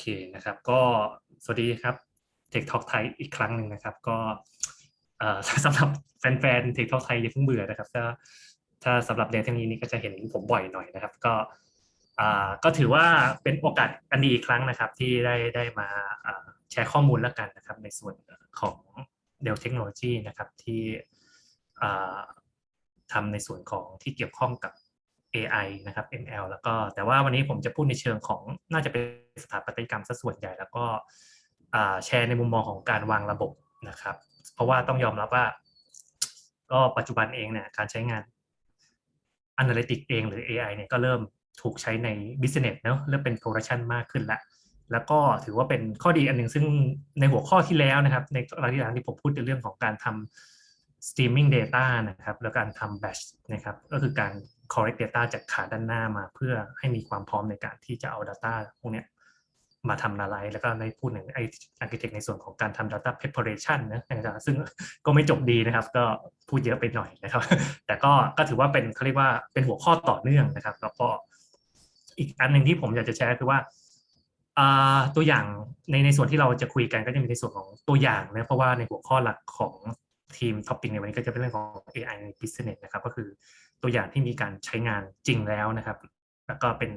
เคนะครับ ก็สวัสดีครับ Tech Talk ไทยอีกครั้งหนึ่งนะครับ ก็สำหรับแฟนๆ Tech Talk ไทยอย่าเพิ่งเบื่อนะครับ ถ้าถ้าสำหรับเดือนที่นี้นี่ก็จะเห็นผมบ่อยหน่อยนะครับ ก็ก็ถือว่าเป็นโอกาสอันดีอีกครั้งนะครับ ที่ได้ได้มาแชร์ข้อมูลแล้วกันนะครับ ในส่วนของเดลเทคโนโลยีนะครับที่ทำในส่วนของที่เกี่ยวข้องกับ AI นะครับ ML แล้วก็แต่ว่าวันนี้ผมจะพูดในเชิงของน่าจะเป็นสถาปัตยกรรมซะส่วนใหญ่ แล้วก็แชร์ในมุมมองของการวางระบบนะครับ เพราะว่าต้องยอมรับว่า ก็ปัจจุบันเองเนี่ยการใช้งาน Analytics เองหรือ AI เนี่ยก็เริ่มถูกใช้ใน Business เนอะเริ่มเป็น Production มากขึ้นละแล้วก็ถือว่าเป็นข้อดีอันหนึ่งซึ่งในหัวข้อที่แล้วนะครับ ในรายที่แล้วที่ผมพูดในเรื่องของการทำ streaming data นะครับ แล้วการทำ batch นะครับ ก็คือการ correct data จากขาด้านหน้ามาเพื่อให้มีความพร้อมในการที่จะเอา data พวกเนี้ยมาทำนาไลแล้วก็ในพูดถึงไอ้ architect ในส่วนของการทำ data preparation นะนะครับซึ่งก็ไม่จบดีนะครับ ก็พูดเยอะไปหน่อยนะครับ แต่ก็ก็ถือว่าเป็นเขาเรียกว่าเป็นหัวข้อต่อเนื่องนะครับ แล้วก็อีกอันหนึ่งที่ผมอยากจะแชร์คือว่าอ่าตัวอย่างในในส่วนที่เราจะคุยกันก็จะมีในส่วนของตัวอย่างนะเพราะว่าในหัวข้อหลักของทีมท็อปปิ้งในวันนี้ก็จะเป็นเรื่องของ AI ใน business นะครับ ก็คือ ตัวอย่างที่มีการใช้งานจริงแล้วนะครับ แล้วก็เป็น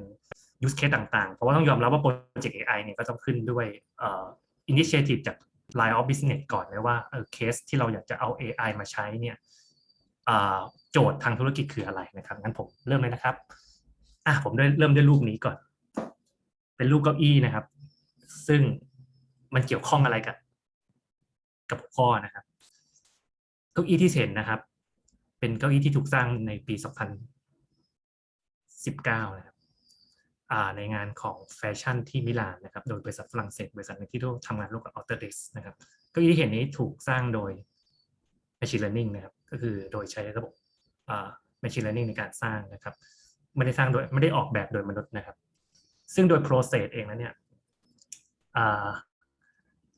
use case ต่างๆ เพราะว่าต้องยอมรับว่าโปรเจกต์ AI เนี่ยก็ต้องขึ้นด้วยอ่อ initiative จาก line of business ก่อนเลยว่าเคสที่เราอยากจะเอา AI มาใช้เนี่ยโจทย์ทางธุรกิจคืออะไรนะครับงั้นผมเริ่มเลยนะครับอะผมได้เริ่มด้วยรูปนี้ก่อน เป็นรูปเก้าอี้นะครับ ซึ่งมันเกี่ยวข้องอะไรกับ กับหัวข้อนะครับเก้าอี้ที่เห็นนะครับ เป็นเก้าอี้ที่ถูกสร้างในปี 2019 นะครับอ่าในงานของแฟชั่นที่มิลานนะครับ โดยบริษัทฝรั่งเศสบริษัทหนึงที่ร่วมทำงานร่วมกับ Autodesk นะครับเก้าอี้ที่เห็นนี้ถูกสร้างโดย Machine Learning นะครับ ก็คือโดยใช้ระบบอ่า Machine Learning ในการสร้างนะครับ ไม่ได้สร้างโดยไม่ได้ออกแบบโดยมนุษย์นะครับ ซึ่งโดย process เองแล้วเนี่ย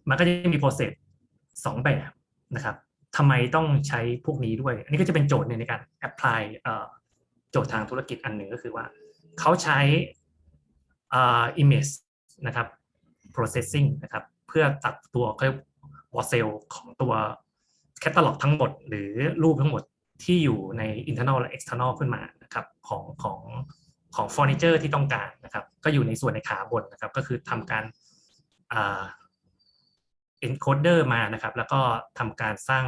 มันก็จะมี process สองแบบนะครับ ทำไมต้องใช้พวกนี้ด้วย อันนี้ก็จะเป็นโจทย์ในการ apply เอ่อโจทย์ทางธุรกิจอันหนึ่งก็คือว่า เขาใช้ image นะครับ processing นะครับ เพื่อตัดตัวเขาเรียกวอเซลของตัวแคตตาล็อกทั้งหมด หรือรูปทั้งหมดที่อยู่ใน internal และ external ขึ้นมานะครับของของของเฟอร์นิเจอร์ที่ต้องการนะครับ ก็อยู่ในส่วนในขาบนนะครับ ก็คือทำการ encoder มานะครับ แล้วก็ทำการสร้าง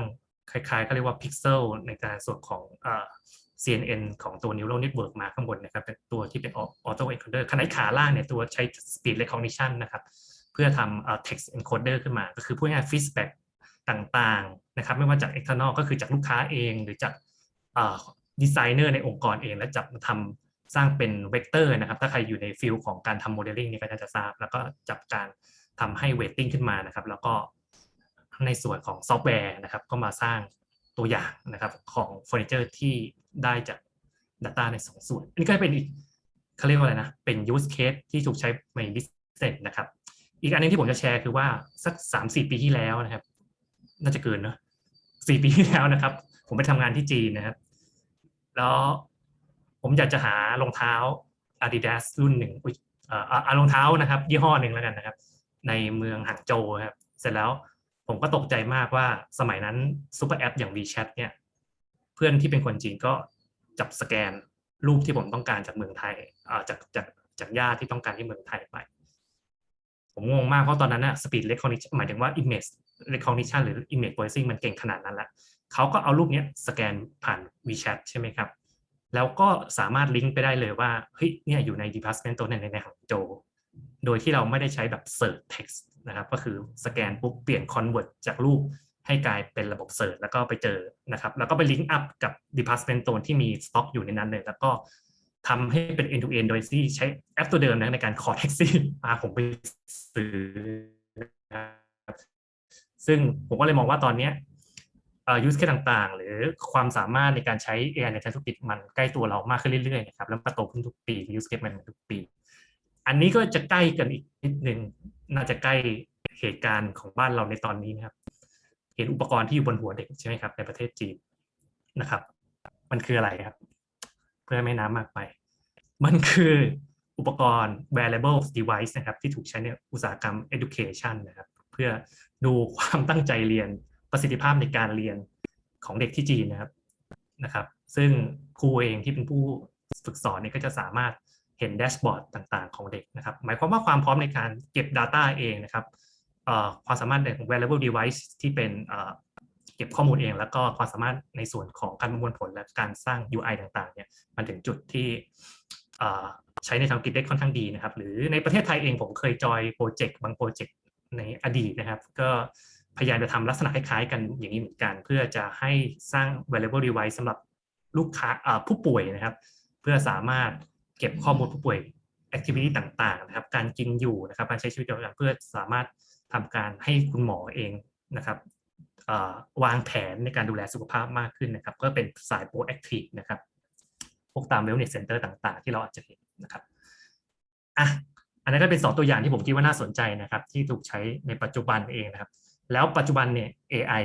คล้ายๆเขาเรียกว่า pixel ในการส่วนของอ่า CNN ของตัว neural network มาข้างบนนะครับ เป็นตัวที่เป็น auto encoder ขณะที่ขาล่างเนี่ยตัวใช้ speed recognition นะครับ เพื่อทำ text encoder ขึ้นมา ก็คือพูดง่ายๆ feedback ต่างๆนะครับ ไม่ว่าจาก external ก็คือจากลูกค้าเองหรือจากดีไซเนอร์ในองค์กรเอง และจับมาทำสร้างเป็นเวกเตอร์นะครับ ถ้าใครอยู่ในฟิลของการทำโมเดลลิ่งนี่ก็น่าจะทราบ แล้วก็จับการ ทำให้เวทติ้งขึ้นมานะครับ แล้วก็ในส่วนของซอฟต์แวร์นะครับ ก็มาสร้างตัวอย่างนะครับของเฟอร์นิเจอร์ที่ได้จาก Data ในสองส่วน อันนี้ก็เป็นอีกเขาเรียกว่าอะไรนะ เป็น use case ที่ถูกใช้ใน business นะครับ อีกอันนึงที่ผมจะแชร์คือว่าสักสามสี่ปีที่แล้วนะครับ น่าจะเกินเนอะสี่ปีที่แล้วนะครับ ผมไปทำงานที่จีนนะครับ แล้วผมอยากจะหารองเท้า Adidas รุ่นหนึ่งอ่ารองเท้านะครับ ยี่ห้อหนึ่งแล้วกันนะครับ ในเมืองหางโจครับเสร็จแล้วผมก็ตกใจมากว่าสมัยนั้นซูเปอร์แอปอย่าง WeChat เนี่ยเพื่อนที่เป็นคนจีนก็จับสแกนรูปที่ผมต้องการจากเมืองไทยอ่าจากจากจากญาติที่ต้องการที่เมืองไทยไป ผมงงมากเพราะตอนนั้นน่ะ speed recognition หมายถึงว่า image recognition หรือ image processing มันเก่งขนาดนั้นแล้วเขาก็เอารูปเนี้ยสแกนผ่าน WeChat ใช่ไหมครับ แล้วก็สามารถลิงก์ไปได้เลยว่าเฮ้ยเนี่ยอยู่ใน department ตัวนั้นในในหางโจ โดยที่เราไม่ได้ใช้แบบ search text นะครับ ก็คือสแกนปุ๊บเปลี่ยน convert จากรูปให้กลายเป็นระบบ search แล้วก็ไปเจอนะครับ แล้วก็ไปลิงก์อัพกับ department ตัวที่มีสต็อกอยู่ในนั้นเลย แล้วก็ทำให้เป็น end to end โดยที่ใช้แอปตัวเดิมนะในการ call taxi พาผมไปซื้อครับซึ่งผมก็เลยมองว่าตอนเนี้ย use case ต่างๆ หรือความสามารถในการใช้ AI ในทางธุรกิจมันใกล้ตัวเรามากขึ้นเรื่อยๆนะครับแล้วก็โตขึ้นทุกปี use case มันทุกปี อันนี้ก็จะใกล้กันอีกนิดหนึ่งน่าจะใกล้เหตุการณ์ของบ้านเราในตอนนี้นะครับ เห็นอุปกรณ์ที่อยู่บนหัวเด็กใช่ไหมครับในประเทศจีนนะครับ มันคืออะไรครับ เพื่อไม่น้ำมากไป มันคืออุปกรณ์ wearable device นะครับ ที่ถูกใช้ในอุตสาหกรรม education นะครับ เพื่อดูความตั้งใจเรียนประสิทธิภาพในการเรียนของเด็กที่จีนนะครับนะครับ ซึ่งครูเองที่เป็นผู้ฝึกสอนเนี่ยก็จะสามารถ เห็นแดชบอร์ดต่างๆ ของเด็กนะครับ หมายความว่าความพร้อมในการเก็บ Data เองนะครับความสามารถในของ wearable device ที่เป็นเก็บข้อมูลเอง แล้วก็ความสามารถในส่วนของการประมวลผลและการสร้าง UI ต่างๆเนี่ยมันถึงจุดที่ใช้ในทางกฤษได้ค่อนข้างดีนะครับ หรือในประเทศไทยเองผมเคยจอยโปรเจกต์บางโปรเจกต์ในอดีตนะครับ ก็พยายามจะทำลักษณะคล้ายๆ กันอย่างนี้เหมือนกัน เพื่อจะให้สร้าง wearable device สำหรับลูกค้าผู้ป่วยนะครับ เพื่อสามารถ เก็บข้อมูลผู้ป่วย activity ต่างๆนะครับ การกินอยู่นะครับ การใช้ชีวิตประจำวันเพื่อสามารถทำการให้คุณหมอเองนะครับวางแผนในการดูแลสุขภาพมากขึ้นนะครับ ก็เป็นสาย proactive นะครับพวกตาม wellness center ต่าง ๆ ที่เราอาจจะเห็นนะครับอะอันนั้นก็เป็นสองตัวอย่างที่ผมคิดว่าน่าสนใจนะครับ ที่ถูกใช้ในปัจจุบันเองนะครับ แล้วปัจจุบันเนี่ย AI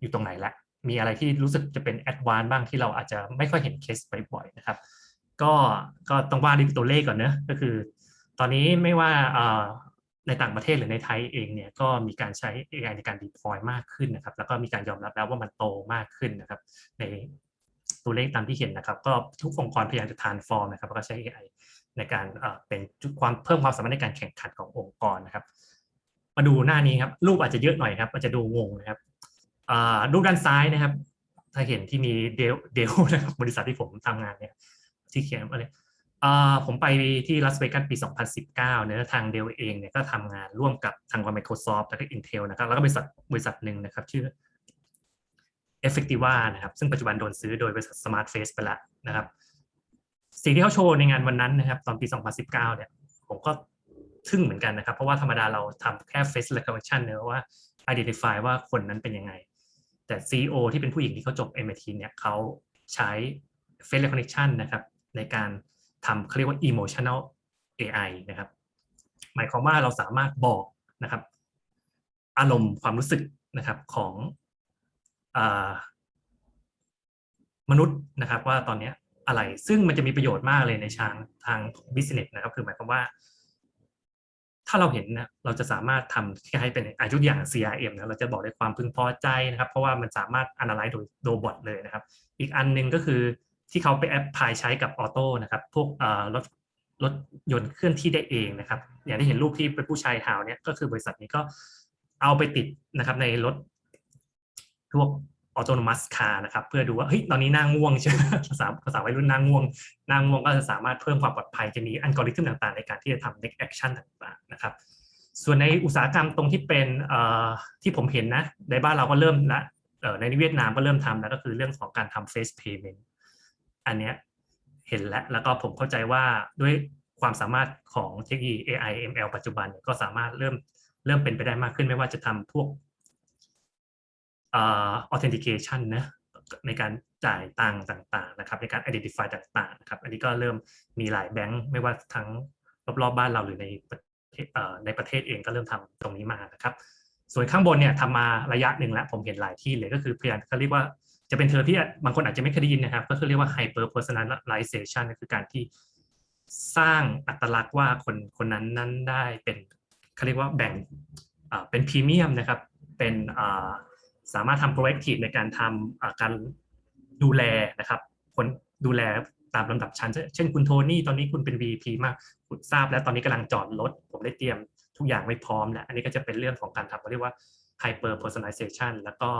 อยู่ตรงไหนละมีอะไรที่รู้สึกจะเป็นแอดวานซ์บ้างที่เราอาจจะไม่ค่อยเห็นเคสบ่อยๆนะครับ ก็ก็ต้องว่าด้วยตัวเลขก่อนเนอะก็คือ ตอนนี้ไม่ว่าในต่างประเทศหรือในไทยเองเนี่ยก็มีการใช้ AI ในการ deploy มากขึ้นนะครับ แล้วก็มีการยอมรับแล้วว่ามันโตมากขึ้นนะครับ ในตัวเลขตามที่เห็นนะครับ ก็ทุกองค์กรพยายามจะ transform นะครับแล้วก็ใช้ AI ในการเป็นความเพิ่มความสามารถในการแข่งขันขององค์กรนะครับ มาดูหน้านี้ครับ รูปอาจจะเยอะหน่อยครับอาจจะดูงงนะครับรูปด้านซ้ายนะครับ ถ้าเห็นที่มีเดลเดลนะครับบริษัทที่ผมทำงานเนี่ย ที่เขียนอะไรอ่าผมไปที่ลาสเวกัสปี 2019เนื้อทางเดลเองเนี่ยก็ทำงานร่วมกับทาง Microsoft แล้วก็ Intel นะครับ แล้วก็บริษัทบริษัทหนึ่งนะครับ ชื่อ Effectiva นะครับ ซึ่งปัจจุบันโดนซื้อโดยบริษัท Smart Face ไปแล้วนะครับ สิ่งที่เขาโชว์ในงานวันนั้นนะครับ ตอนปี 2019 เนี่ยผมก็ทึ่งเหมือนกันนะครับ เพราะว่าธรรมดาเราทำแค่ face recognition เนอะว่า identify ว่าคนนั้นเป็นยังไง แต่ CEO ที่เป็นผู้หญิงที่เขาจบ MIT เนี่ยเขาใช้ face recognition นะครับ ในการทำเขาเรียกว่า emotional AI นะครับ หมายความว่าเราสามารถบอกนะครับ อารมณ์ความรู้สึกนะครับของอมนุษย์นะครับว่าตอนนี้อะไร ซึ่งมันจะมีประโยชน์มากเลยในทางทาง business นะครับ คือหมายความว่า ถ้าเราเห็นนะเราจะสามารถทำคล้ายๆเป็นอายุอย่าง CRM นะเราจะบอกได้ความพึงพอใจนะครับ เพราะว่ามันสามารถ analyze โดยโดบอทเลยนะครับ อีกอันหนึ่งก็คือ ที่เขาไปแอปพลายใช้กับออโต้นะครับ พวกรถรถยนต์เคลื่อนที่ได้เองนะครับ อย่างที่เห็นรูปที่เป็นผู้ชายหาวเนี่ยก็คือบริษัทนี้ก็เอาไปติดนะครับในรถพวกออโตนมัสคาร์นะครับ เพื่อดูว่าเฮ้ยตอนนี้น้าง่วงใช่ไหมภาษาภาษาวัยรุ่นน้าง่วงน้าง่วงก็จะสามารถเพิ่มความปลอดภัยจะมีอัลกอริทึมต่างๆ ในการที่จะทำ next action ต่างๆนะครับ ส่วนในอุตสาหกรรมตรงที่เป็นที่ผมเห็นนะในบ้านเราก็เริ่มละในเวียดนามก็เริ่มทำแล้วก็คือเรื่องของการทำ face payment อันเนี้ยเห็นแล้วแล้วก็ผมเข้าใจว่าด้วยความสามารถของเทคโนโลยี AI ML ปัจจุบันก็สามารถเริ่มเริ่มเป็นไปได้มากขึ้นไม่ว่าจะทำพวก authentication นะในการจ่ายตังต่างๆนะครับในการ identify ต่างๆนะครับอันนี้ก็เริ่มมีหลายแบงค์ไม่ว่าทั้งรอบๆบ้านเราหรือในในประเทศเองก็เริ่มทำตรงนี้มานะครับ ส่วนข้างบนเนี่ยทำมาระยะหนึ่งแล้วผมเห็นหลายที่เลยก็คือพยายามเขาเรียกว่า จะเป็นเทอมที่บางคนอาจจะไม่เคยได้ยินนะครับ ก็คือเรียกว่า hyper personalization ก็คือการที่สร้างอัตลักษณ์ว่าคนคนนั้นนั้นได้เป็นเขาเรียกว่าแบ่งเป็นพรีเมียมนะครับ เป็นสามารถทำ proactive ในการทำการดูแลนะครับคนดูแลตามลำดับชั้น เช่นคุณโทนี่ตอนนี้คุณเป็น VP มากคุณทราบแล้วตอนนี้กำลังจอดรถ ผมได้เตรียมทุกอย่างไว้พร้อมแล้ว อันนี้ก็จะเป็นเรื่องของการทำเขาเรียกว่า hyper personalization แล้วก็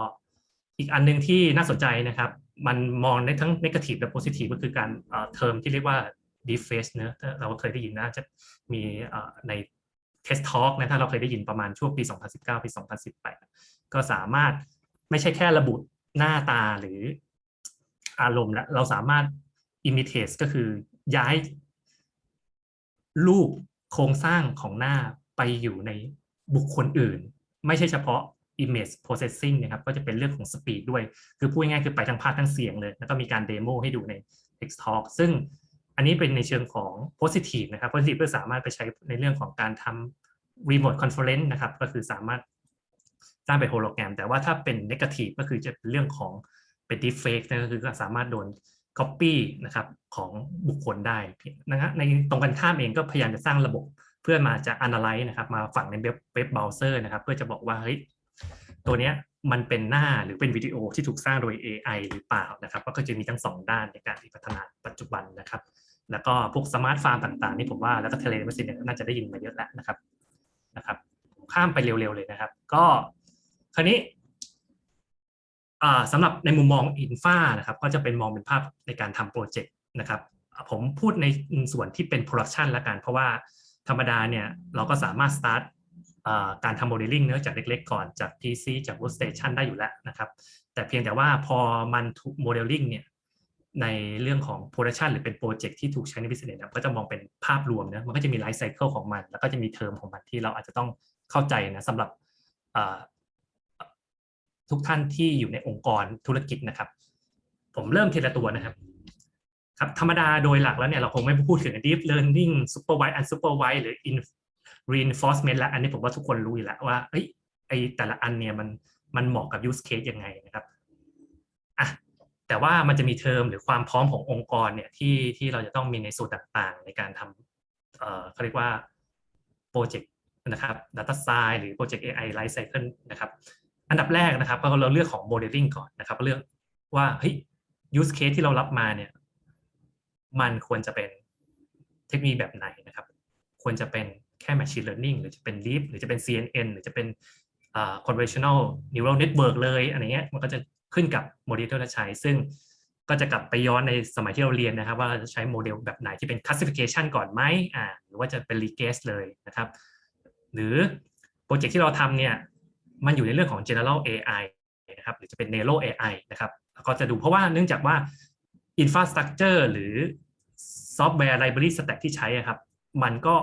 อีกอันหนึ่งที่น่าสนใจนะครับ มันมองได้ทั้ง negative และ positive ก็คือการเทอมที่เรียกว่า deep face เนอะเราเคยได้ยินนะจะมีใน test talk นะถ้าเราเคยได้ยินประมาณช่วงปี 2019 ปี 2018 ก็สามารถไม่ใช่แค่ระบุหน้าตาหรืออารมณ์แล้วเราสามารถ imitate ก็คือย้าย รูปโครงสร้างของหน้าไปอยู่ในบุคคลอื่น ไม่ใช่เฉพาะ image processing นะครับก็จะเป็นเรื่องของ speed ด้วย คือพูดง่ายๆคือไปทั้งภาพทั้งเสียงเลย แล้วก็มีการเดโมให้ดูใน text talk ซึ่งอันนี้เป็นในเชิงของ positive นะครับ positive ก็สามารถไปใช้ในเรื่องของการทำ remote conference นะครับก็คือสามารถสร้างเป็นโฮโลแกรม แต่ว่าถ้าเป็น negative ก็คือจะเป็นเรื่องของเป็น deepfake นะก็คือสามารถโดน copy นะครับของบุคคลได้นะฮะในตรงกันข้ามเองก็พยายามจะสร้างระบบเพื่อมาจะ analyze นะครับมาฝังในเว็บเว็บเบราว์เซอร์นะครับ เพื่อจะบอกว่าเฮ้ย ตัวเนี้ยมันเป็นหน้าหรือเป็นวิดีโอที่ถูกสร้างโดย AI หรือเปล่านะครับ ก็จะมีทั้งสองด้านในการที่พัฒนาปัจจุบันนะครับ แล้วก็พวกสมาร์ทฟาร์มต่างๆ นี่ผมว่าแล้วก็เทเลเมสินเนี่ยน่าจะได้ยินมาเยอะแล้วนะครับนะครับ ข้ามไปเร็วๆเลยนะครับ ก็คราวนี้สำหรับในมุมมองอินฟานะครับ ก็จะเป็นมองเป็นภาพในการทำโปรเจกต์นะครับผมพูดในส่วนที่เป็นโปรดักชันละกัน เพราะว่าธรรมดาเนี่ยเราก็สามารถสตาร์ท การทำโมเดลลิ่งเนื้อจากเล็กๆ ก่อนจาก PC จาก Workstation ได้อยู่แล้วนะครับ แต่เพียงแต่ว่าพอมันโมเดลลิ่งเนี่ยในเรื่องของ production หรือเป็นโปรเจกต์ที่ถูกใช้ใน business เนี่ยก็จะมองเป็นภาพรวมนะมันก็จะมี life cycle ของมัน แล้วก็จะมีเทอมของมันที่เราอาจจะต้องเข้าใจนะสำหรับทุกท่านที่อยู่ในองค์กรธุรกิจนะครับ ผมเริ่มทีละตัวนะครับครับธรรมดาโดยหลักแล้วเนี่ยเราคงไม่พูดถึง deep learning supervised unsupervised หรือ reinforcement แล้วอันนี้ผมว่าทุกคนรู้อยู่แล้วว่าเอ้ยไอแต่ละอันเนี่ยมันมันเหมาะกับ use case ยังไงนะครับอะแต่ว่ามันจะมีเทอมหรือความพร้อมขององค์กรเนี่ยที่ที่เราจะต้องมีในส่วนต่างๆ ในการทำเอ่อเขาเรียกว่าโปรเจกต์นะครับ Data Science หรือโปรเจกต์ AI Life Cycle นะครับอันดับแรกนะครับก็เราเลือกของ Modeling ก่อนนะครับเลือกว่าเฮ้ย use case ที่เรารับมาเนี่ยมันควรจะเป็นเทคโนโลยีแบบไหนนะครับ ควรจะเป็น แค่ Machine Learning หรือจะเป็น Deep หรือจะเป็น CNN หรือจะเป็นอ่า conventional neural network เลยอะไรเงี้ยมันก็จะขึ้นกับโมเดลที่เราใช้ ซึ่งก็จะกลับไปย้อนในสมัยที่เราเรียนนะครับ ว่าเราจะใช้โมเดลแบบไหนที่เป็น classification ก่อนไหมอ่าหรือว่าจะเป็น regest เลยนะครับ หรือโปรเจกต์ที่เราทำเนี่ยมันอยู่ในเรื่องของ general AI นะครับหรือจะเป็น narrow AI นะครับก็จะดูเพราะว่าเนื่องจากว่า infrastructure หรือ software library stack ที่ใช้อะครับ มันก็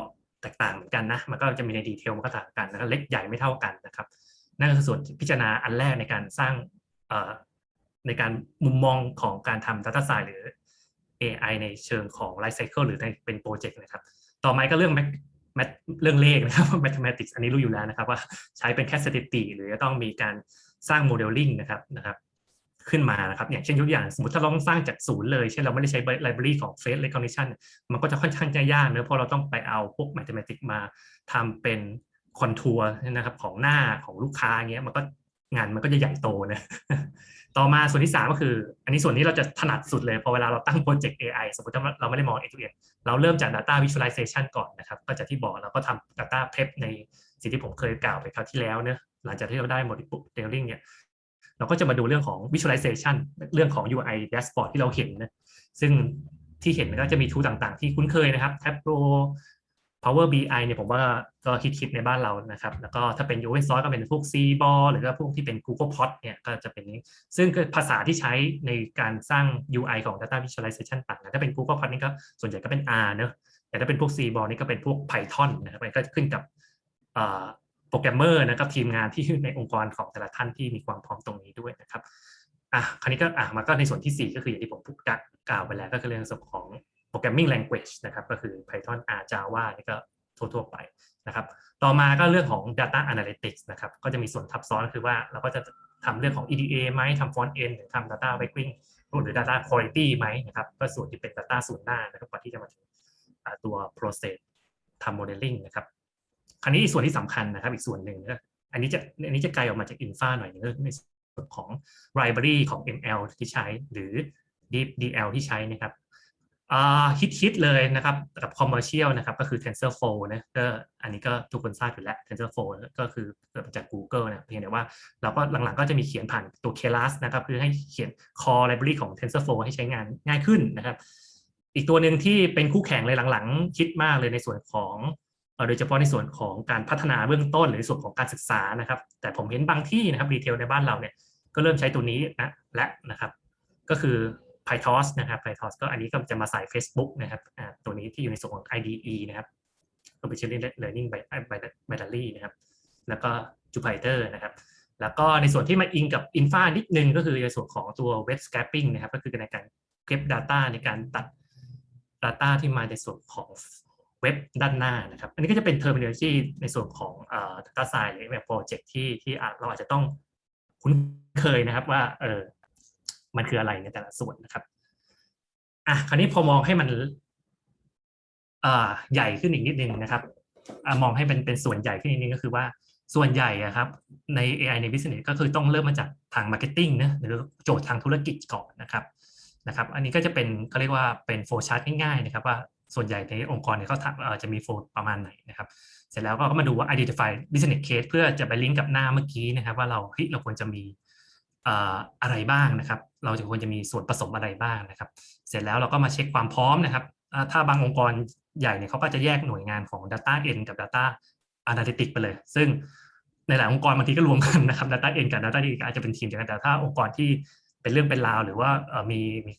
แตกต่างเหมือนกันนะมันก็จะมีในดีเทลมันก็ต่างกันนะครับเล็กใหญ่ไม่เท่ากันนะครับ นั่นก็คือส่วนพิจารณาอันแรกในการสร้างในการมุมมองของการทำ Data Science หรือ AI ในเชิงของ Life Cycle หรือในเป็นโปรเจกต์นะครับ ต่อมาก็เรื่อง Math- Math เรื่องเลขนะครับ Mathematics อันนี้รู้อยู่แล้วนะครับว่าใช้เป็นแค่สถิติ หรือจะต้องมีการสร้างโมเดลลิ่งนะครับนะครับ ขึ้นมานะครับอย่างเช่นยกอย่างสมมติถ้าเราต้องสร้างจากศูนย์เลย เช่นเราไม่ได้ใช้ library ของ face recognition มันก็จะค่อนข้างจะยากเนอะเพราะเราต้องไปเอาพวก mathematics มาทำเป็นคอนทัวร์นะครับของหน้าของลูกค้าเงี้ยมันก็งานมันก็จะใหญ่โตนะ ต่อมาส่วนที่ 3 ก็คือ อันนี้ส่วนนี้เราจะถนัดสุดเลยพอเวลาเราตั้งโปรเจกต์ AI สมมติว่าเราไม่ได้มอง end to end เราเริ่มจาก data visualization ก่อนนะครับ ก็จะที่บอกเราก็ทำ data prep ในสิ่งที่ผมเคยกล่าวไปคราวที่แล้วเนอะหลังจากที่เราได้ modeling เนี่ย เราก็จะมาดูเรื่องของ visualization เรื่องของ UI dashboard ที่เราเห็นนะซึ่งที่เห็นก็จะมีทูต่างๆ ที่คุ้นเคยนะครับ Tableau Power BI เนี่ยผมว่าก็ฮิตๆในบ้านเรานะครับ แล้วก็ถ้าเป็น open source ก็เป็นพวก Seaborn หรือว่าพวกที่เป็น Google Pod เนี่ยก็จะเป็นนี้ ซึ่งก็ภาษาที่ใช้ในการสร้าง UI ของ Data Visualization ต่างกันถ้าเป็น Google Pod นี่ก็ส่วนใหญ่ก็เป็น R เนอะแต่ถ้าเป็นพวก Seaborn นี่ก็เป็นพวก Python นะครับมันก็ขึ้นกับ โปรแกรมเมอร์นะครับทีมงานที่ในองค์กรของแต่ละท่านที่มีความพร้อมตรงนี้ด้วยนะครับอะคราวนี้ก็อะมาก็ในส่วนที่ 4 ก็คืออย่างที่ผมพูดกล่าวไปแล้วก็คือเรื่องส่วนของ programming language นะครับก็คือ Python R Java นี่ก็ทั่วๆไปนะครับต่อมาก็เรื่องของ data analytics นะครับก็จะมีส่วนทับซ้อนคือว่าเราก็จะทำเรื่องของ EDA ไหมทำ front end หรือทำ data warehousing หรือ data quality ไหมนะครับก็ส่วนที่เป็น data ศูนย์หน้านะครับก่อนที่จะมาถึงตัว process ทำ modeling นะครับ คราวนี้ส่วนที่สำคัญนะครับ อีกส่วนหนึ่งนะอันนี้จะอันนี้จะไกลออกมาจาก Infa หน่อยนึงในส่วนของ library ของ ML ที่ใช้หรือ Deep DL ที่ใช้นะครับฮิตฮิตๆเลยนะครับกับ commercial นะครับก็คือ TensorFlow นะก็อันนี้ก็ทุกคนทราบอยู่แล้ว TensorFlow ก็คือเกิดมาจาก Google นะเพียงแต่ว่าเราก็หลังๆก็จะมีเขียนผ่านตัว Keras นะครับเพื่อให้เขียน core library ของ TensorFlow ให้ใช้งานง่ายขึ้นนะครับ อีกตัวหนึ่งที่เป็นคู่แข่งเลยหลังๆ คิดมากเลยในส่วนของ โดยเฉพาะในส่วนของการพัฒนาเบื้องต้นหรือส่วนของการศึกษานะครับ แต่ผมเห็นบางที่นะครับดีเทลในบ้านเราเนี่ยก็เริ่มใช้ตัวนี้นะและนะครับ ก็คือ PyTorch นะครับ PyTorch ก็อันนี้ก็จะมาใส่ Facebook นะครับตัวนี้ที่อยู่ในส่วนของ IDE นะครับ Computational Learning by by Battery นะครับ แล้วก็ Jupyter นะครับ แล้วก็ในส่วนที่มาอิงกับ Infa นิดนึงก็คือในส่วนของตัว Web Scraping นะครับ ก็คือในการเก็บ Data ในการตัด Data ที่มาในส่วนของ เว็บด้านหน้านะครับ อันนี้ก็จะเป็น terminology ในส่วนของเอ่อ data science หรือแบบ project ที่ที่เราอาจจะต้องคุ้นเคยนะครับว่าเออมันคืออะไรในแต่ละส่วนนะครับอะคราวนี้พอมองให้มันอ่าใหญ่ขึ้นอีกนิดนึงนะครับอ่ามองให้เป็นเป็นส่วนใหญ่ขึ้นอีกนิดนึงก็คือว่าส่วนใหญ่อะครับใน AI ใน business ก็คือต้องเริ่มมาจากทาง marketing นะหรือโจทย์ทางธุรกิจก่อนนะครับนะครับ อันนี้ก็จะเป็นเขาเรียกว่าเป็นโฟล์ชาร์ตง่ายๆนะครับว่า ส่วนใหญ่ในองค์กรเนี่ยเขาทำเอ่อจะมีโฟล์ประมาณไหนนะครับ เสร็จแล้วก็มาดูว่า identify business case เพื่อจะไปลิงก์กับหน้าเมื่อกี้นะครับ ว่าเราเฮ้ยเราควรจะมีอะไรบ้างนะครับ เราจะควรจะมีส่วนผสมอะไรบ้างนะครับ เสร็จแล้วเราก็มาเช็คความพร้อมนะครับ ถ้าบางองค์กรใหญ่เนี่ยเขาก็จะแยกหน่วยงานของ Data N กับ Data Analytics ไปเลย ซึ่งในหลายองค์กรบางทีก็รวมกันนะครับ Data N กับ Data Analytics อาจจะเป็นทีมเดียวกันแต่ถ้าองค์กรที่เป็นเรื่องเป็นราว หรือว่ามีมี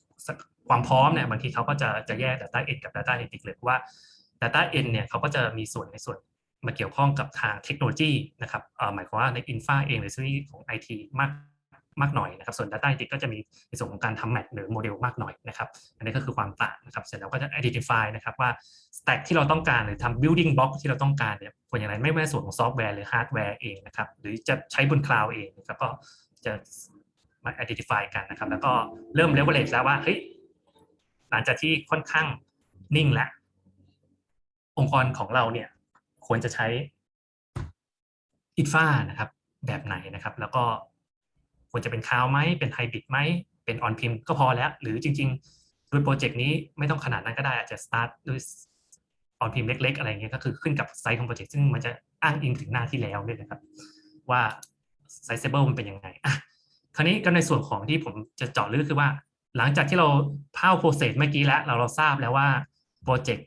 ความพร้อมเนี่ยบางทีเขาก็จะจะแยก Data N กับ Data Analytics เลยว่า Data N เนี่ยเขาก็จะมีส่วนในส่วนมาเกี่ยวข้องกับทางเทคโนโลยีนะครับหมายความว่าในอินฟาเองหรือซีของ IT มากมากหน่อยนะครับ ส่วน Data a n a l y t i c ก็จะมีในส่วนของการทำแมทหรือโมเดลมากหน่อยนะครับ อันนี้ก็คือความต่างนะครับ เสร็จแล้วก็จะ identify นะครับว่า stack ที่เราต้องการหรือทำ building block ที่เราต้องการเนี่ยควรอย่างไรไม่ว่าในส่วนของซอฟต์แวร์หรือฮาร์ดแวร์เองนะครับ หรือจะใช้บนคลาวด์เองนะครับก็จะมา identify กันนะครับ แล้วก็เริ่ม leverage แล้วว่าเฮ้ย ลังจากที่ค่อนข้างนิ่งแล้วองค์กรของเราเนี่ยควรจะใช้อินฟานะครับ แบบไหนนะครับ แล้วก็ควรจะเป็นคาวไหมเป็นไฮบริดไหมเป็นออนพิมก็พอแล้ว หรือจริง ๆ ด้วยโปรเจกต์นี้ไม่ต้องขนาดนั้นก็ได้อาจจะสตาร์ทด้วยออนพิมเล็ก ๆ อะไรเงี้ยก็คือขึ้นกับไซส์ของโปรเจกต์ซึ่งมันจะอ้างอิงถึงหน้าที่แล้วด้วยนะครับ ว่าไซส์เซเบิลมันเป็นยังไงอะคราวนี้ก็ในส่วนของที่ผมจะเจาะลึกคือว่า หลังจากที่เราเผ่าโปรเซสเมื่อกี้แล้วเราเราทราบแล้วว่าโปรเจกต์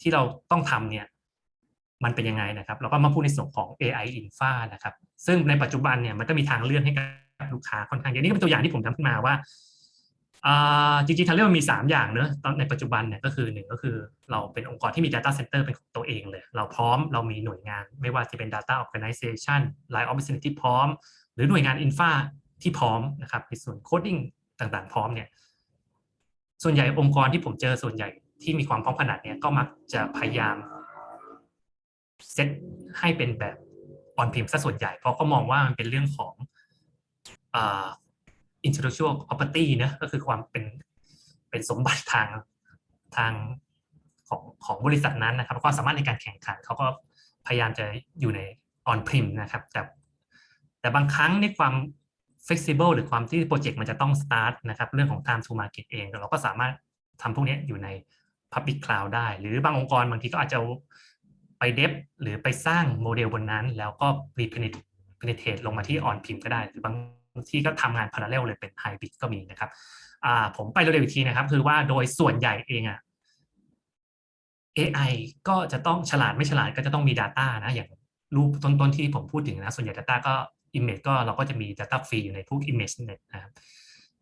ที่เราต้องทำเนี่ยมันเป็นยังไงนะครับเราก็มาพูดในส่วนของ AI Infra นะครับ ซึ่งในปัจจุบันเนี่ยมันก็มีทางเลือกให้กับลูกค้าค่อนข้างเยอะนี่ก็เป็นตัวอย่างที่ผมทำขึ้นมาว่าจริงๆทางเลือกมันมี 3 อย่างเนอะตอนในปัจจุบันเนี่ยก็คือหนึ่งก็คือเราเป็นองค์กรที่มี Data Center เป็นของตัวเองเลย เราพร้อมเรามีหน่วยงาน ไม่ว่าจะเป็น Data Organization Line of Business ที่พร้อม หรือหน่วยงาน Infra ที่พร้อมนะครับในส่วนโคดดิ้ง ต่างๆ พร้อมเนี่ยส่วนใหญ่องค์กรที่ผมเจอส่วนใหญ่ที่มีความพร้อมขนาดเนี้ยก็มักจะพยายามเซตให้เป็นแบบออนพิมซะส่วนใหญ่ เพราะเขามองว่ามันเป็นเรื่องของอ่า intellectual property นะก็คือความเป็นเป็นสมบัติทางทางของของบริษัทนั้นนะครับความสามารถในการแข่งขันเขาก็พยายามจะอยู่ใน on prem นะครับแต่แต่บางครั้งในความ flexible หรือความที่โปรเจกต์มันจะต้อง start นะครับเรื่องของ time to market เอง เราก็สามารถทำพวกนี้อยู่ใน Public Cloud ได้ หรือบางองค์กรบางทีก็อาจจะไปเดฟหรือไปสร้างโมเดลบนนั้น แล้วก็ repenetrate ลงมาที่ on prem ก็ได้ หรือบางที่ก็ทำงาน parallel เลยเป็น hybrid ก็มีนะครับผมไปเร็วๆอีกทีนะครับ คือว่าโดยส่วนใหญ่เองอะ AI ก็จะต้องฉลาดไม่ฉลาดก็จะต้องมี Data นะอย่างรูปต้นๆที่ผมพูดถึงนะ ส่วนใหญ่ Data ก็ Image ก็เราก็จะมี Data ฟรีอยู่ในพวก Image เนี่ยนะครับ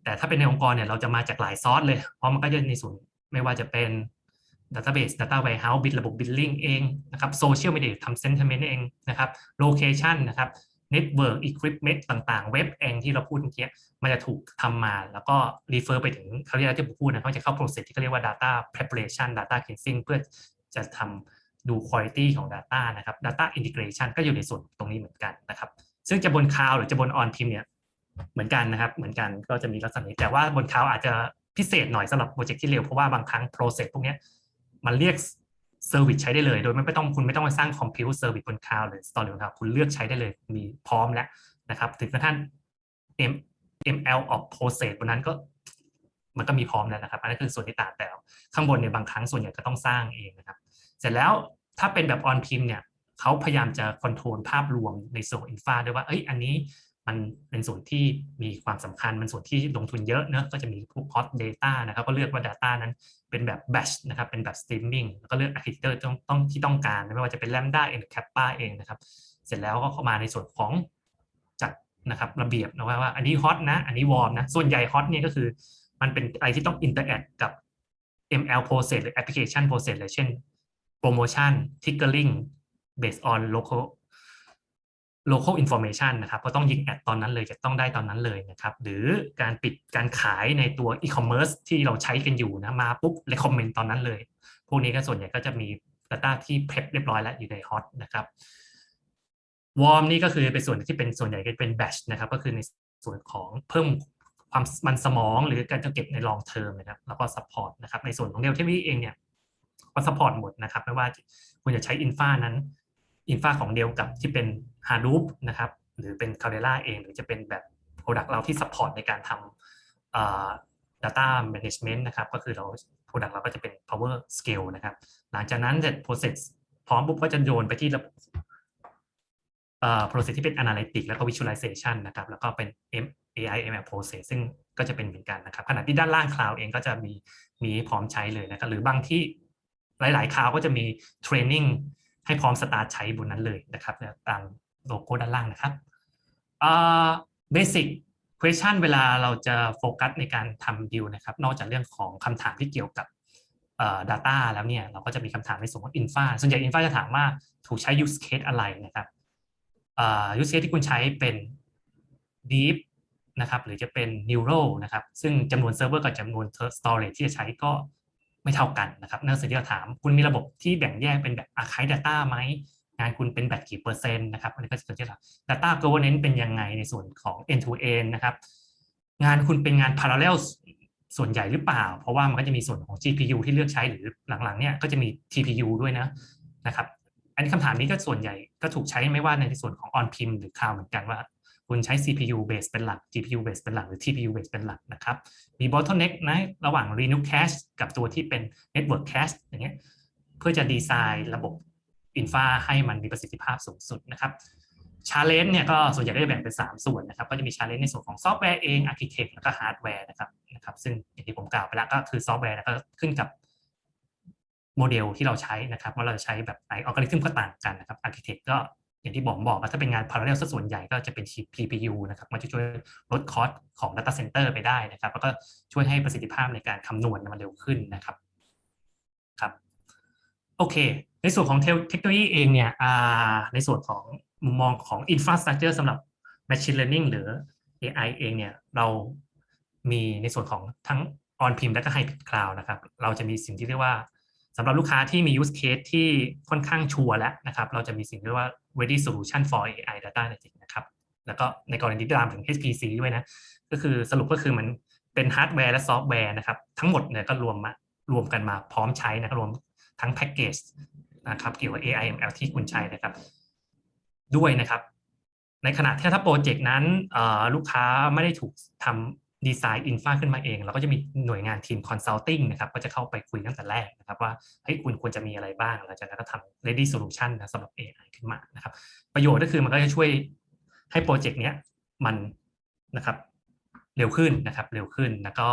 แต่ถ้าเป็นในองค์กรเนี่ยเราจะมาจากหลายซอสเลย เพราะมันก็จะในส่วนไม่ว่าจะเป็น Database Data Warehouse บิดระบบ Billing เองนะครับ Social Media ทำ Sentiment เองนะครับ Location นะครับ Network Equipment ต่างๆ เว็บเองที่เราพูดเมื่อกี้มันจะถูกทำมา แล้วก็ refer ไปถึงเขาเรียกที่ผมพูดนะเขาจะเข้า process ที่เขาเรียกว่า data preparation data cleansing เพื่อจะทำดู quality ของ data นะครับ data integration ก็อยู่ในส่วนตรงนี้เหมือนกันนะครับ ซึ่งจะบน cloud หรือจะบน on prem เนี่ยเหมือนกันนะครับ เหมือนกันก็จะมีลักษณะนี้แต่ว่าบน cloud อาจจะพิเศษหน่อยสำหรับโปรเจกต์ที่เร็วเพราะว่าบางครั้ง process พวกนี้มันเรียกเซอร์วิสใช้ได้เลย โดยไม่ต้องคุณไม่ต้องไปสร้างคอมพิวเซอร์วิสบนคลาวด์หรือสตอรี่บนคลาวคุณเลือกใช้ได้เลยมีพร้อมแล้วนะครับ ถึงกระทั่ง M ML of process บนนั้นก็มันก็มีพร้อมแล้วนะครับ อันนั้นคือส่วนที่ต่างแต่ข้างบนเนี่ยบางครั้งส่วนใหญ่ก็ต้องสร้างเองนะครับ เสร็จแล้วถ้าเป็นแบบออนพิมเนี่ย เขาพยายามจะคอนโทรลภาพรวมในส่วนอินฟาด้วยว่าเอ้ยอันนี้มันเป็นส่วนที่มีความสำคัญมันส่วนที่ลงทุนเยอะเนอะก็จะมีพวก hot data นะครับก็เลือกว่า data นั้นเป็นแบบ batch นะครับเป็นแบบ streaming แล้วก็เลือก architecture ต้องต้องที่ต้องการ ไม่ว่าจะเป็น lambda เอง kappa เองนะครับ เสร็จแล้วก็เข้ามาในส่วนของจัดนะครับระเบียบนะว่าว่าอันนี้ hot นะ อันนี้ warm นะ ส่วนใหญ่ hot เนี่ยก็คือ มันเป็นอะไรที่ต้อง interact กับ ML process หรือ application process เลยเช่น promotion triggering based on local local information นะครับก็ต้องยิงแอดตอนนั้นเลยจะต้องได้ตอนนั้นเลยนะครับ หรือการปิดการขายในตัว e-commerce ที่เราใช้กันอยู่นะมาปุ๊บ recommend ตอนนั้นเลย พวกนี้ก็ส่วนใหญ่ก็จะมี data ที่ prep เรียบร้อยแล้วอยู่ใน hot นะครับ warm นี่ก็คือเป็นส่วนที่เป็นส่วนใหญ่ก็เป็น batch นะครับ ก็คือในส่วนของเพิ่มความมันสมองหรือการจะเก็บใน long term นะครับ แล้วก็ support นะครับ ในส่วนของ Relativity เองเนี่ยก็ support หมดนะครับ ไม่ว่าคุณจะใช้ Infa นั้น Infa ของเดียวกับที่เป็น Hadoop นะครับ หรือเป็น Caldera เอง หรือจะเป็นแบบ Product เราที่ support ในการทำ data management นะครับ ก็คือเรา Product เราก็จะเป็น power scale นะครับ หลังจากนั้นเสร็จ process พร้อมปุ๊บก็จะโยนไปที่ระบบ process ที่เป็น analytic แล้วก็ visualization นะครับ แล้วก็เป็น AI ML process ซึ่งก็จะเป็นเหมือนกันนะครับ ขณะที่ด้านล่าง cloud เองก็จะมีมีพร้อมใช้เลยนะครับ หรือบางที่หลาย ๆ cloud ก็จะมี training ให้พร้อม start ใช้บนนั้นเลยนะครับตามโลโก้ด้านล่างนะครับ basic question เวลาเราจะโฟกัสในการทำดีลนะครับ นอกจากเรื่องของคำถามที่เกี่ยวกับ data แล้วเนี่ย เราก็จะมีคำถามในส่วนของ infa ส่วนใหญ่ infa จะถามว่าถูกใช้ use case อะไรนะครับ use case ที่คุณใช้เป็น deep นะครับ หรือจะเป็น neural นะครับ ซึ่งจำนวนเซิร์ฟเวอร์กับจำนวน storage ที่จะใช้ก็ ไม่เท่ากันนะครับนั่นสิ่งที่เราถาม คุณมีระบบที่แบ่งแยกเป็นแบบ archive data ไหมงานคุณเป็นแบบกี่เปอร์เซ็นต์นะครับอันนี้ก็จะเป็นที่ถาม data governance เป็นยังไงในส่วนของ end to end นะครับงานคุณเป็นงาน parallel ส่วนใหญ่หรือเปล่า เพราะว่ามันก็จะมีส่วนของ GPU ที่เลือกใช้หรือหลังๆเนี่ยก็จะมี TPU ด้วยนะนะครับ อันนี้คำถามนี้ก็ส่วนใหญ่ก็ถูกใช้ไม่ว่าในส่วนของ on prem หรือ cloud เหมือนกันว่า คุณใช้ CPU base เป็นหลัก GPU base เป็นหลักหรือ TPU base เป็นหลักนะครับ มี bottleneck นะระหว่าง Linux cache กับตัวที่เป็น network cache อย่างเงี้ยเพื่อจะดีไซน์ระบบ Infa ให้มันมีประสิทธิภาพสูงสุดนะครับ challenge เนี่ยก็ส่วนใหญ่ก็จะแบ่งเป็น 3 ส่วนนะครับ ก็จะมี challenge ในส่วนของซอฟต์แวร์เอง architect แล้วก็ hardware นะครับนะครับ ซึ่งอย่างที่ผมกล่าวไปแล้วก็คือซอฟต์แวร์ก็ขึ้นกับโมเดลที่เราใช้นะครับ ว่าเราจะใช้แบบไหนอัลกอริทึมก็ต่างกันนะครับ architect ก็ อย่างที่บอกบอกว่าถ้าเป็นงาน parallel ส่วนใหญ่ก็จะเป็น GPU นะครับมันจะช่วยลดคอสของ data center ไปได้นะครับ แล้วก็ช่วยให้ประสิทธิภาพในการคำนวณมันเร็วขึ้นนะครับครับโอเค ในส่วนของเทคโนโลยีเองเนี่ยในส่วนของมุมมองของ infrastructure สำหรับ machine learning หรือ AI เองเนี่ยเรามีในส่วนของทั้ง on prem และก็ hybrid cloud นะครับ เราจะมีสิ่งที่เรียกว่าสำหรับลูกค้าที่มี use case ที่ค่อนข้างชัวร์แล้วนะครับ เราจะมีสิ่งที่เรียกว่า ready solution for AI data analytics นะครับ แล้วก็ในกรณีที่ตามถึง HPC ด้วยนะ ก็คือสรุปก็คือมันเป็นฮาร์ดแวร์และซอฟต์แวร์นะครับ ทั้งหมดเนี่ยก็รวมมารวมกันมาพร้อมใช้นะครับรวมทั้งแพ็กเกจนะครับเกี่ยวกับ AI ML ที่คุณใช้นะครับ ด้วยนะครับ ในขณะที่ถ้าโปรเจกต์นั้นลูกค้าไม่ได้ถูกทำ ดีไซน์อินฟาขึ้นมาเอง เราก็จะมีหน่วยงานทีมคอนซัลทิงนะครับก็จะเข้าไปคุยตั้งแต่แรกนะครับว่าเฮ้ยคุณควรจะมีอะไรบ้างหลังจากนั้นก็ทำ ready solution นะสำหรับ AI ขึ้นมานะครับ ประโยชน์ก็คือมันก็จะช่วยให้โปรเจกต์เนี้ยมันนะครับเร็วขึ้นนะครับเร็วขึ้นแล้วก็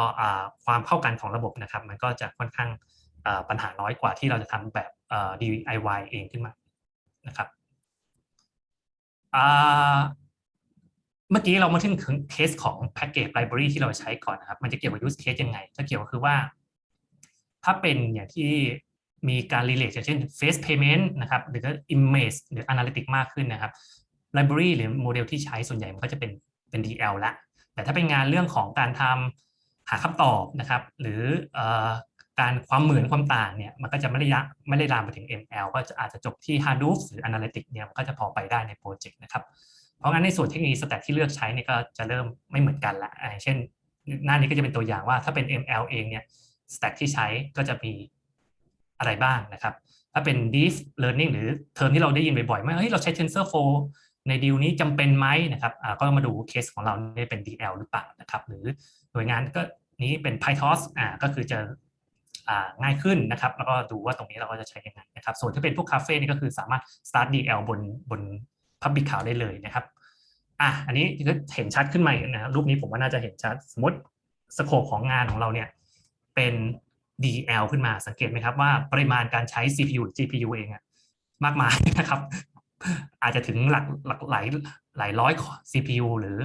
ความเข้ากันของระบบนะครับ มันก็จะค่อนข้างปัญหาน้อยกว่าที่เราจะทำแบบ DIY เองขึ้นมานะครับ เมื่อกี้เรามาถึงเคสของ Package Library ที่เราใช้ก่อนนะครับ มันจะเกี่ยวกับ Use Case ยังไงถ้าเกี่ยวก็คือว่า ถ้าเป็นอย่างที่มีการ relate อย่างเช่น Face Payment นะครับหรือก็ Image หรือ Analytic มากขึ้นนะครับ Library หรือโมเดลที่ใช้ส่วนใหญ่มันก็จะเป็นเป็น DL ละ แต่ถ้าเป็นงานเรื่องของการทำหาคำตอบนะครับ หรือการความเหมือนความต่างเนี่ยมันก็จะไม่ได้ยะไม่ได้ลามไปถึง ML ก็จะอาจจะจบที่ Hadoop หรือ Analytics เนี่ยมันก็จะพอไปได้ในโปรเจกต์นะครับ เพราะงั้นในส่วนเทคโนโลยีสแต็กที่เลือกใช้เนี่ยก็จะเริ่มไม่เหมือนกันละเช่น หน้านี้ก็จะเป็นตัวอย่างว่าถ้าเป็น ML เองเนี่ยสแต็กที่ใช้ก็จะมีอะไรบ้างนะครับ ถ้าเป็น deep learning หรือเทอมที่เราได้ยินบ่อยๆว่เฮ้ยเราใช้ TensorFlow ในดีลนี้จำเป็นไหมนะครับก็มาดูเคสของเราเนี่ยเป็น DL หรือเปล่านะครับ หรือหน่วยงานก็นี้เป็น PyTorch อ่าก็คือจะง่ายขึ้นนะครับ แล้วก็ดูว่าตรงนี้เราก็จะใช้ยังไงนะครับ ส่วนที่เป็นพวกคาเฟ่นี่ก็คือสามารถ start DL บนบน Public Cloud ได้เลยนะครับอะอันนี้ก็เห็นชัดขึ้นมานะรูปนี้ผมว่าน่าจะเห็นชัด สมมติสโคปของงานของเราเนี่ยเป็น DL ขึ้นมาสังเกตไหมครับว่าปริมาณการใช้ CPU หรือ GPU เองอะมากมายนะครับ อาจจะถึงหลักหลักหลายหลายร้อย CPU หรือ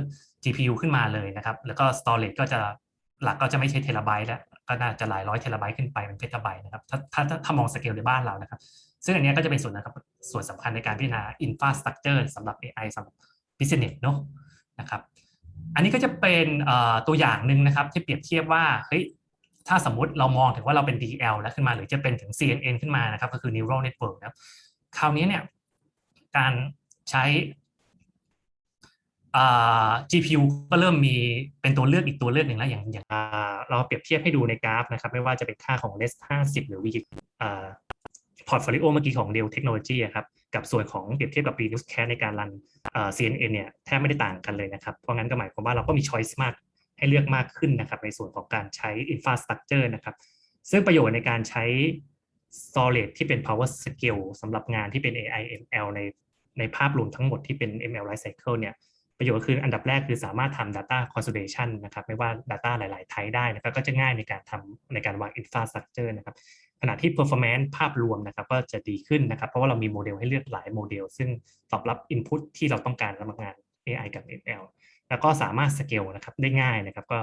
GPU ขึ้นมาเลยนะครับ แล้วก็ storage ก็จะหลักก็จะไม่ใช่เทราไบต์แล้ว ก็น่าจะหลายร้อยเทราไบต์ขึ้นไปเป็นเพตาไบต์นะครับ ถ้าถ้าถ้ามองสเกลในบ้านเรานะครับ ซึ่งอันนี้ก็จะเป็นส่วนนะครับส่วนสำคัญในการพิจารณา infrastructure สำหรับ AI สำหรับ business เนาะนะครับ อันนี้ก็จะเป็นตัวอย่างหนึ่งนะครับที่เปรียบเทียบว่าเฮ้ยถ้าสมมุติเรามองถึงว่าเราเป็น DL แล้วขึ้นมา หรือจะเป็นถึง CNN ขึ้นมานะครับ ก็คือ neural network นะครับ คราวนี้เนี่ยการใช้ GPU ก็เริ่มมีเป็นตัวเลือกอีกตัวเลือกหนึ่งแล้วอย่างอย่างเราเปรียบเทียบให้ดูในกราฟนะครับ ไม่ว่าจะเป็นค่าของ less 50 หรือ v พอ่า portfolio เมื่อกี้ของ Dell Technology อะครับกับส่วนของเปรียบเทียบกับ Linux Cat ในการรันอ่า CNN เนี่ยแทบไม่ได้ต่างกันเลยนะครับ เพราะงั้นก็หมายความว่าเราก็มี choice มากให้เลือกมากขึ้นนะครับในส่วนของการใช้ infrastructure นะครับ ซึ่งประโยชน์ในการใช้ storage ที่เป็น power scale สำหรับงานที่เป็น AI ML ในในภาพรวมทั้งหมดที่เป็น ML life cycle เนี่ยประโยชน์คืออันดับแรกคือสามารถทำ data consolidation นะครับ ไม่ว่า data หลาย ๆ ไทป์ได้นะครับก็จะง่ายในการทำในการวาง infrastructure นะครับ ณะที่ performance ภาพรวมนะครับก็จะดีขึ้นนะครับ เพราะว่าเรามีโมเดลให้เลือกหลายโมเดล ซึ่งตอบรับ input ที่เราต้องการสำหรับงาน AI กับ ML แล้วก็สามารถ scale นะครับได้ง่ายนะครับ ก็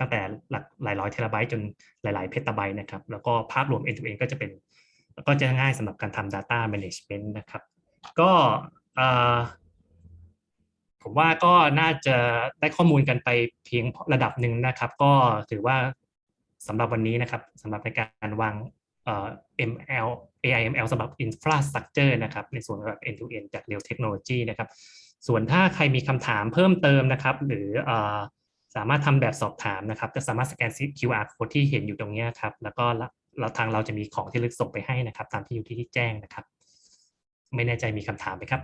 ตั้งแต่หลักหลายร้อยเทราไบต์จนหลาย ๆ เพตาไบต์นะครับ แล้วก็ภาพรวม end to end ก็จะเป็นก็จะง่ายสำหรับการทำ data management นะครับ ก็ผมว่าก็น่าจะได้ข้อมูลกันไปเพียงระดับหนึ่งนะครับ ก็ถือว่าสำหรับวันนี้นะครับสำหรับในการวาง ML AI ML สำหรับ infrastructure นะครับ ในส่วนแบบ end to end จาก Dell Technology นะครับ ส่วนถ้าใครมีคำถามเพิ่มเติมนะครับ หรืออสามารถทำแบบสอบถามนะครับ จะสามารถสแกน QR code ที่เห็นอยู่ตรงนี้ครับ แล้วก็เราทางเราจะมีของที่ลึกส่งไปให้นะครับ ตามที่อยู่ที่ที่แจ้งนะครับ ไม่แน่ใจมีคำถามไหมครับ